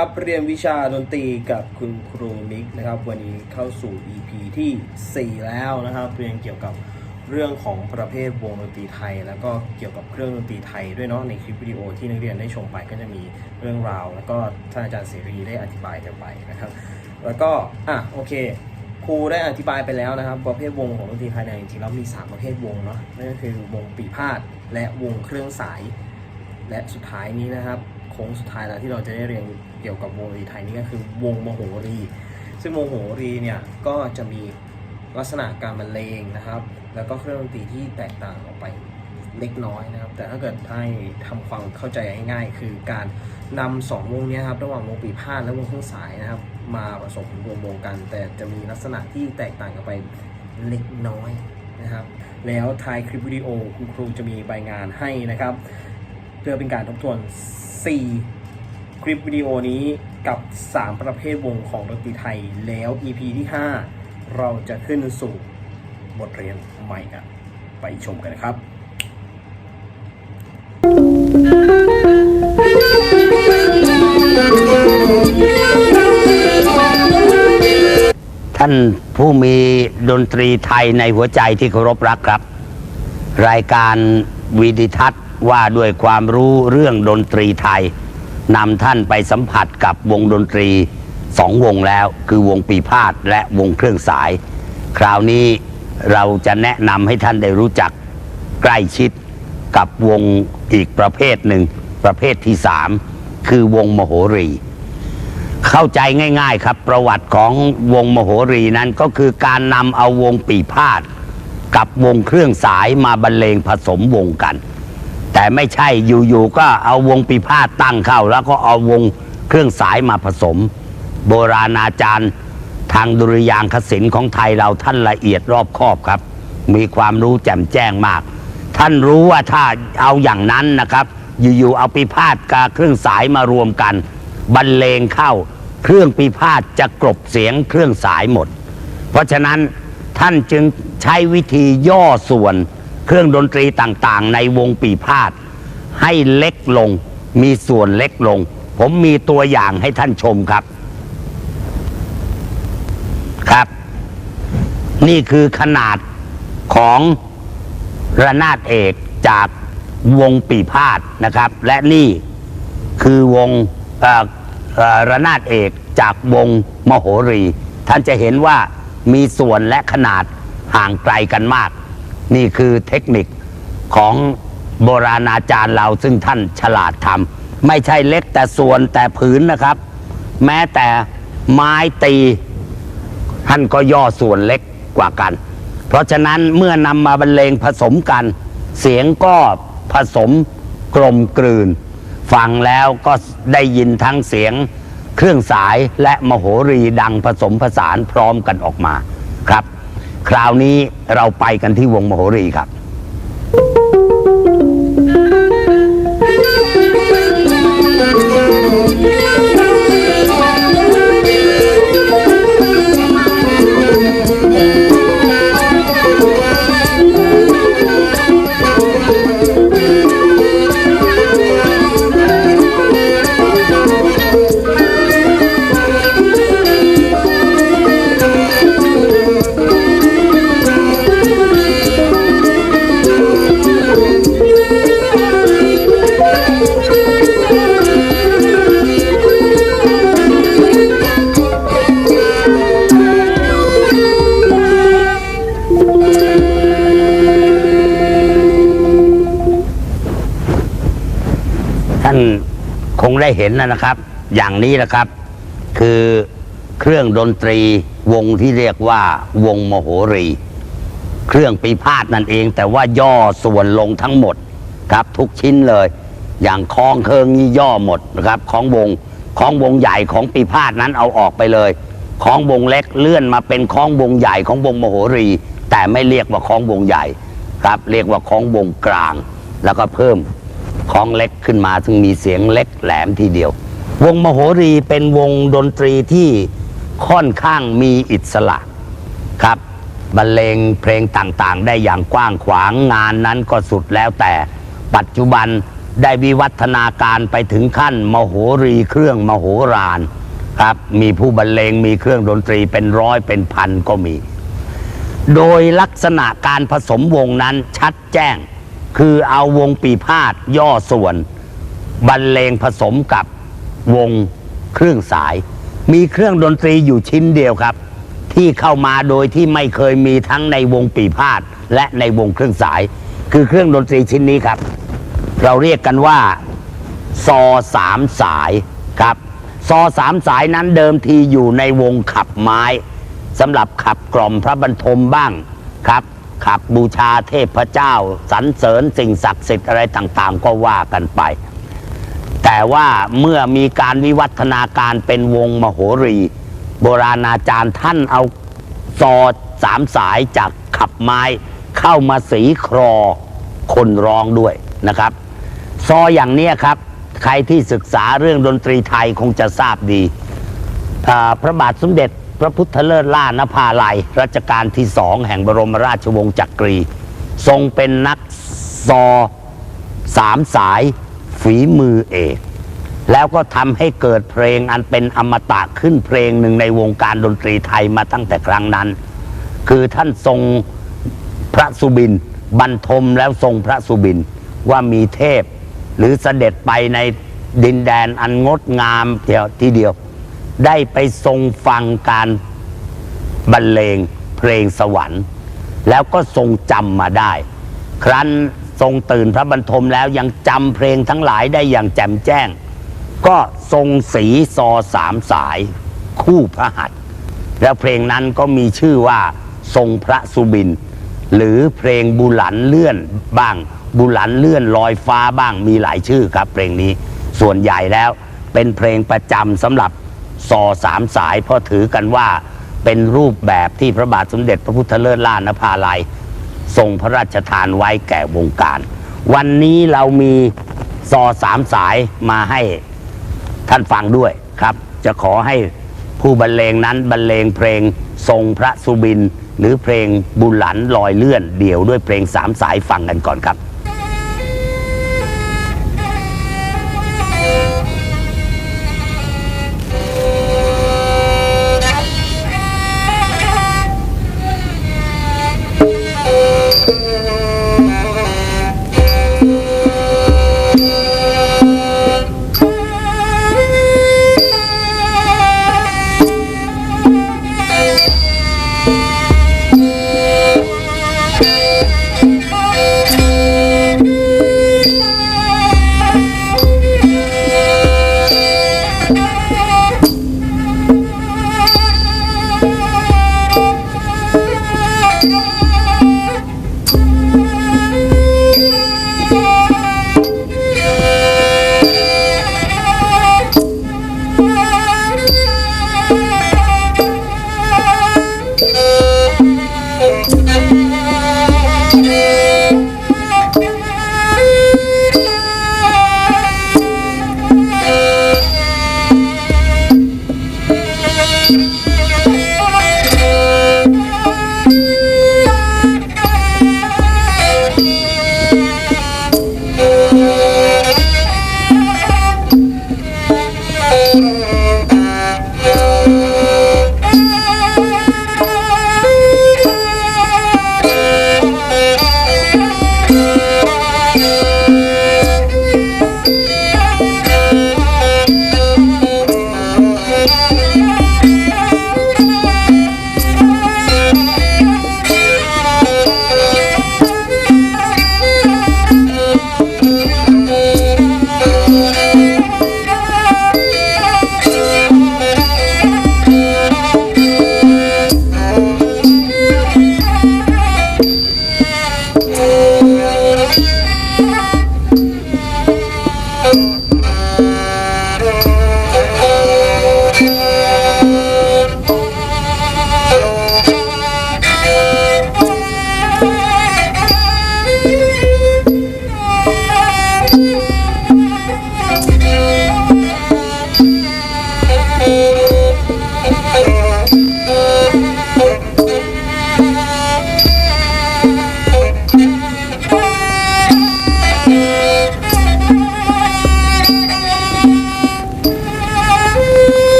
ครับ เรียนวิชาดนตรีกับคุณครูมิกนะครับ วันนี้เข้าสู่ EP ที่ 4 แล้วนะครับ เรียนเกี่ยวกับเรื่องของประเภทวงดนตรีไทย แล้วก็เกี่ยวกับเครื่องดนตรีไทยด้วยเนาะในคลิปวิดีโอที่นักเรียนได้ชมไปก็จะมีเรื่องราว แล้วก็ท่านอาจารย์เสรีได้อธิบายกันไปนะครับ แล้วก็อะโอเคครูได้อธิบายไปแล้วนะครับ ประเภทวงของดนตรีไทยเนี่ยจริงๆแล้วมี 3 ประเภทวงเนาะนั่นก็คือวงปีพาดและวงเครื่องสาย และสุดท้ายนี้นะครับโค้งสุดท้ายแล้วที่เราจะได้เรียน เกี่ยวกับวงดนตรีไทยนี่ก็คือวงโมโหรี ซึ่งวงมโหรีเนี่ยก็จะมีลักษณะการบรรเลงนะครับ แล้วก็เครื่องดนตรีที่แตกต่างออกไปเล็กน้อยนะครับ แต่ถ้าเกิดให้ทำความเข้าใจง่ายๆ คือการนำสองวงนี้ครับระหว่างวงปีพาดและวงเครื่องสายนะครับ มาผสมรวมวงกัน แต่จะมีลักษณะที่แตกต่างกันไปเล็กน้อยนะครับ แล้วท้ายคลิปวิดีโอคุณครูจะมีใบงานให้นะครับ เพื่อเป็นการทบทวน 4 ลิปวิดีโอนี้กับ 3 ประเภทวงของดนตรีไทยแล้ว EP ที่ 5 เราจะขึ้นสู่บทเรียนใหม่กันไปชมกันนะครับท่านผู้มีดนตรีไทยในหัวใจที่เคารพรักครับ รายการวีดิทัศน์ว่าด้วยความรู้เรื่องดนตรีไทย นำท่านไปสัมผัสกับวงดนตรีสองวงแล้ว คือวงปีพาดและวงเครื่องสาย คราวนี้เราจะแนะนำให้ท่านได้รู้จักใกล้ชิดกับวงอีกประเภทหนึ่ง ประเภทที่สามคือวงมโหรี เข้าใจง่าย ๆครับประวัติของวงมโหรีนั้นก็คือการนำเอาวงปีพาดกับวงเครื่องสายมาบรรเลงผสมวงกัน แต่ไม่ใช่อยู่ๆก็เอาวงปีพาดตั้งเข้า แล้วก็เอาวงเครื่องสายมาผสม โบราณอาจารย์ทางดุริยางคศิลป์ของไทยเราท่านละเอียดรอบคอบครับ มีความรู้แจ่มแจ้งมาก ท่านรู้ว่าถ้าเอาอย่างนั้นนะครับ อยู่ๆเอาปีพาดกับเครื่องสายมารวมกัน บรรเลงเข้า เครื่องปีพาดจะกลบเสียงเครื่องสายหมด เพราะฉะนั้นท่านจึงใช้วิธีย่อส่วน เครื่องดนตรีต่างๆ ในวงปีพาดให้เล็กลง มีส่วนเล็กลง ผมมีตัวอย่างให้ท่านชมครับ ครับ นี่คือขนาดของระนาดเอกจากวงปีพาดนะครับ และนี่คือวงออระนาดเอกจากวงมโหรี ท่านจะเห็นว่ามีส่วนและขนาดห่างไกลกันมาก นี่คือเทคนิคของโบราณอาจารย์เราซึ่งท่านฉลาดทำไม่ใช่เล็กแต่ส่วนแต่ผืนนะครับ แม้แต่ไม้ตีท่านก็ย่อส่วนเล็กกว่ากัน เพราะฉะนั้นเมื่อนำมาบรรเลงผสมกัน เสียงก็ผสมกลมกลืน ฟังแล้วก็ได้ยินทั้งเสียง เครื่องสายและมโหรีดังผสมผสานพร้อมกันออกมาครับ คราวนี้เราไปกันที่วงมโหรีครับ ได้เห็นนะนะครับ อย่างนี้นะครับ คือเครื่องดนตรีวงที่เรียกว่าวงมโหรี เครื่องปีพาดนั่นเอง แต่ว่าย่อส่วนลงทั้งหมดครับ ทุกชิ้นเลย อย่างคองเคิงนี่ย่อหมดนะครับของวงของวงใหญ่ของปีพาดนั้นเอาออกไปเลยของวงเล็กเลื่อนมาเป็นของวงใหญ่ของวงมโหรี แต่ไม่เรียกว่าของวงใหญ่ครับ เรียกว่าของวงกลาง แล้วก็เพิ่ม ของเล็กขึ้นมา ซึ่งมีเสียงเล็กแหลมทีเดียว วงมโหรีเป็นวงดนตรีที่ค่อนข้างมีอิสระครับบรรเลงเพลงต่างๆ ได้อย่างกว้างขวางงานนั้นก็สุดแล้วแต่ ปัจจุบันได้วิวัฒนาการไปถึงขั้นมโหรีเครื่องมโหฬารครับมีผู้บรรเลงมีเครื่องดนตรีเป็นร้อยเป็นพันก็มี โดยลักษณะการผสมวงนั้นชัดแจ้ง คือเอาวงปีพาดย่อส่วน บรรเลงผสมกับวงเครื่องสาย มีเครื่องดนตรีอยู่ชิ้นเดียวครับ ที่เข้ามาโดยที่ไม่เคยมีทั้งในวงปีพาดและในวงเครื่องสาย คือเครื่องดนตรีชิ้นนี้ครับ เราเรียกกันว่าซอสามสายครับซอสามสายนั้นเดิมทีอยู่ในวงขับไม้สำหรับขับกล่อมพระบรรทมบ้างครับ ขับบูชาเทพเจ้าสรรเสริญสิ่งศักดิ์สิทธิ์อะไรต่างๆ ก็ว่ากันไป แต่ว่าเมื่อมีการวิวัฒนาการเป็นวงมโหรี โบราณอาจารย์ท่านเอาซอสามสายจากขับไม้ เข้ามาสีครอคนร้องด้วยนะครับ ซออย่างเนี้ยครับ ใครที่ศึกษาเรื่องดนตรีไทยคงจะทราบดี พระบาทสมเด็จ พระพุทธเลิศล่านภาลัยรัชกาลที่สองแห่งบรมราชวงศ์จักรี ทรงเป็นนักซอสามสายฝีมือเอก แล้วก็ทำให้เกิดเพลงอันเป็นอมตะขึ้นเพลงหนึ่งในวงการดนตรีไทยมาตั้งแต่ครั้งนั้น คือท่านทรงพระสุบินบรรทมแล้วทรงพระสุบินว่ามีเทพ หรือเสด็จไปในดินแดนอันงดงามเดียวทีเดียว ได้ไปทรงฟังการบรรเลงเพลงสวรรค์ แล้วก็ทรงจำมาได้ ครั้นทรงตื่นพระบรรทมแล้วยังจำเพลงทั้งหลายได้อย่างแจ่มแจ้ง ก็ทรงสีซอสามสาย คู่พระหัตถ์แล้วเพลงนั้นก็มีชื่อว่าทรงพระสุบิน หรือเพลงบุหลันเลื่อนบ้าง บุหลันเลื่อนลอยฟ้าบ้างมีหลายชื่อครับเพลงนี้ส่วนใหญ่แล้วเป็นเพลงประจำสำหรับ ซอสามสายเพราะถือกันว่าเป็นรูปแบบที่พระบาทสมเด็จพระพุทธเลิศล่านภาลัยทรงพระราชทานไว้แก่วงการ วันนี้เรามีซอสามสายมาให้ท่านฟังด้วยครับ จะขอให้ผู้บรรเลงนั้นบรรเลงเพลงทรงพระสุบิน หรือเพลงบุญหลันลอยเลื่อน เดี่ยวด้วยเพลงสามสายฟังกันก่อนครับ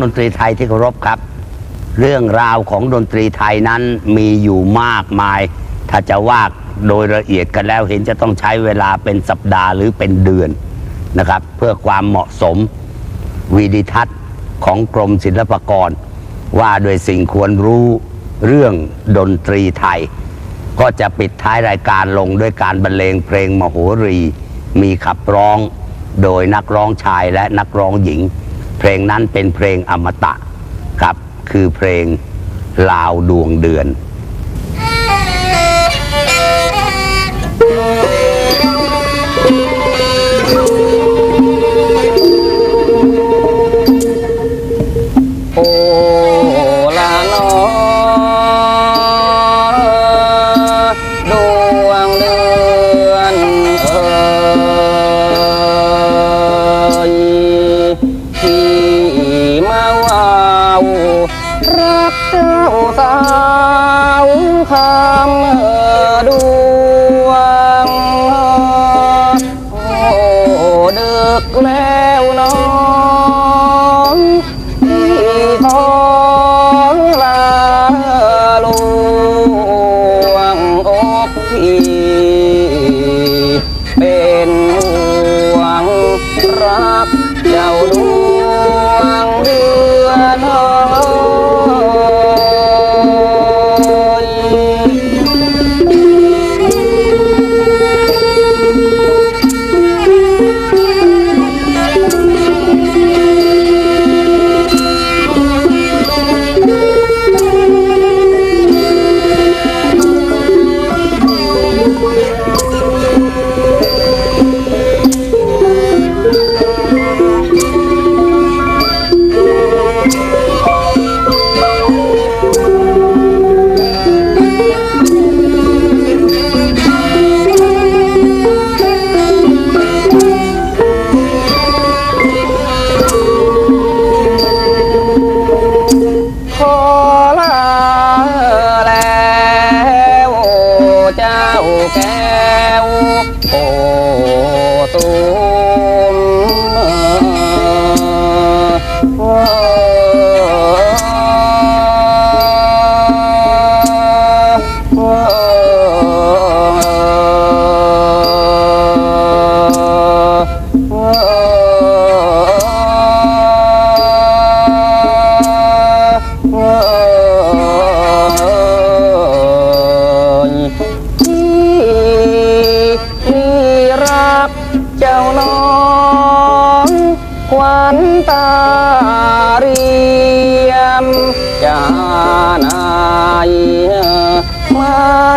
ดนตรีไทยที่เคารพครับ เรื่องราวของดนตรีไทยนั้นมีอยู่มากมาย ถ้าจะว่าโดยละเอียดกันแล้วเห็นจะต้องใช้เวลาเป็นสัปดาห์หรือเป็นเดือนนะครับ เพื่อความเหมาะสมวีดิทัศน์ของกรมศิลปากร ว่าด้วยสิ่งควรรู้เรื่องดนตรีไทย ก็จะปิดท้ายรายการลงด้วยการบรรเลงเพลงมโหรี มีขับร้องโดยนักร้องชายและนักร้องหญิง เพลงนั้นเป็นเพลงอมตะครับ คือเพลงลาวดวงเดือนาวคำดวงโอ้ดึกแล้ว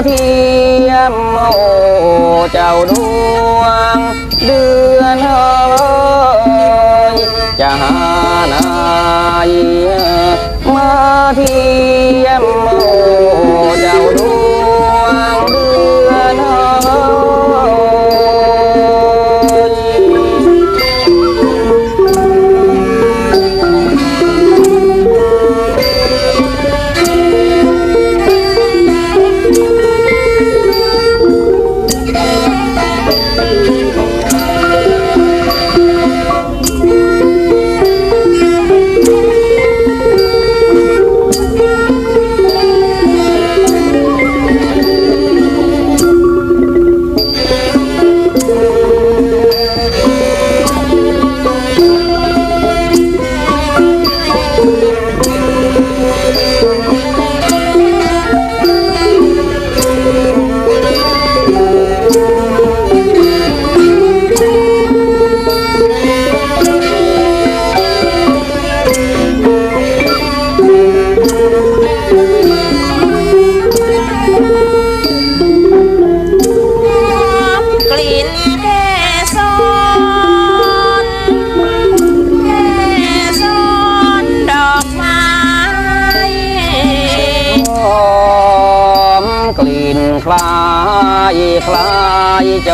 เทียมโอ้เจ้าดวงเดือนเอยจะหานายมาเทียม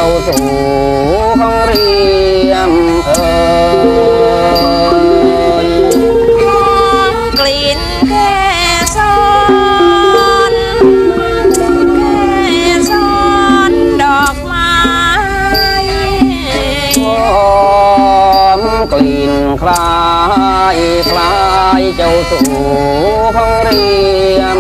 าสู่ห้องเรียนเอ่กลิ่นแค่ซอนแค่ซอนดอกไม้หอมกลิ่นคลายคลายเจ้าสู่ห้องเรียน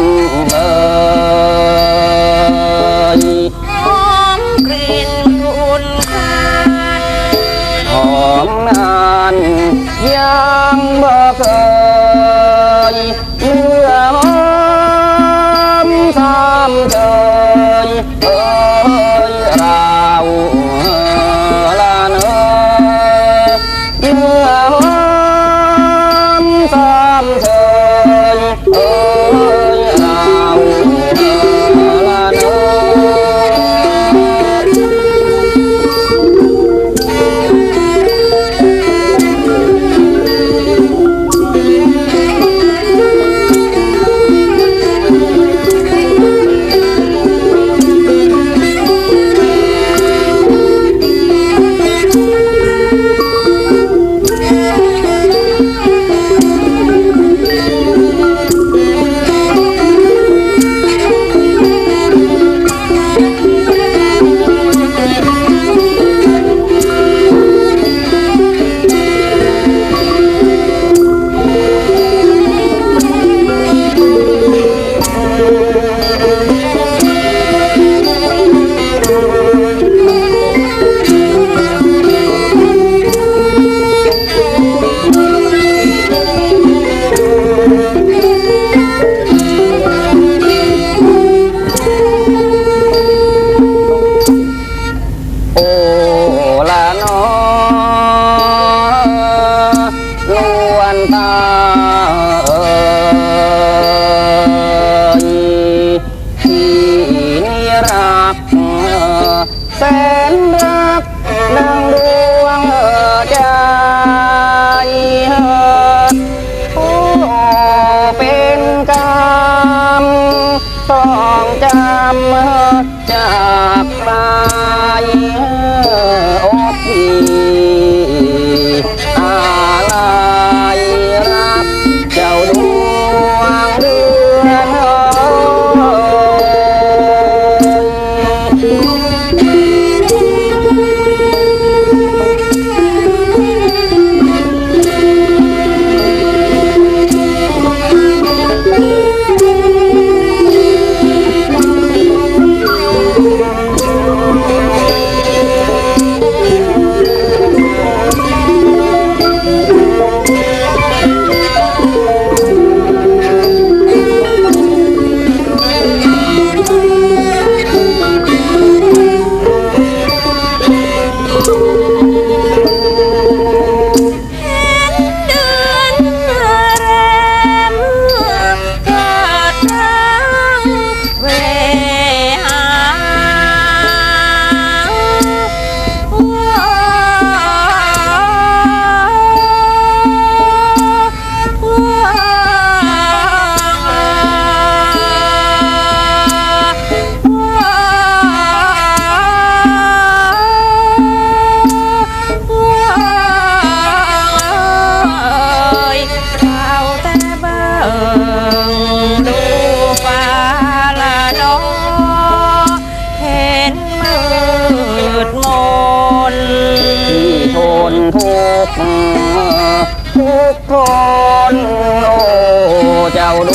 เจ้าด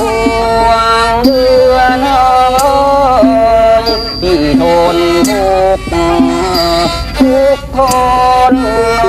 วงเดือนที่ทนทุกทุกทน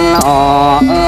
นสนอเออ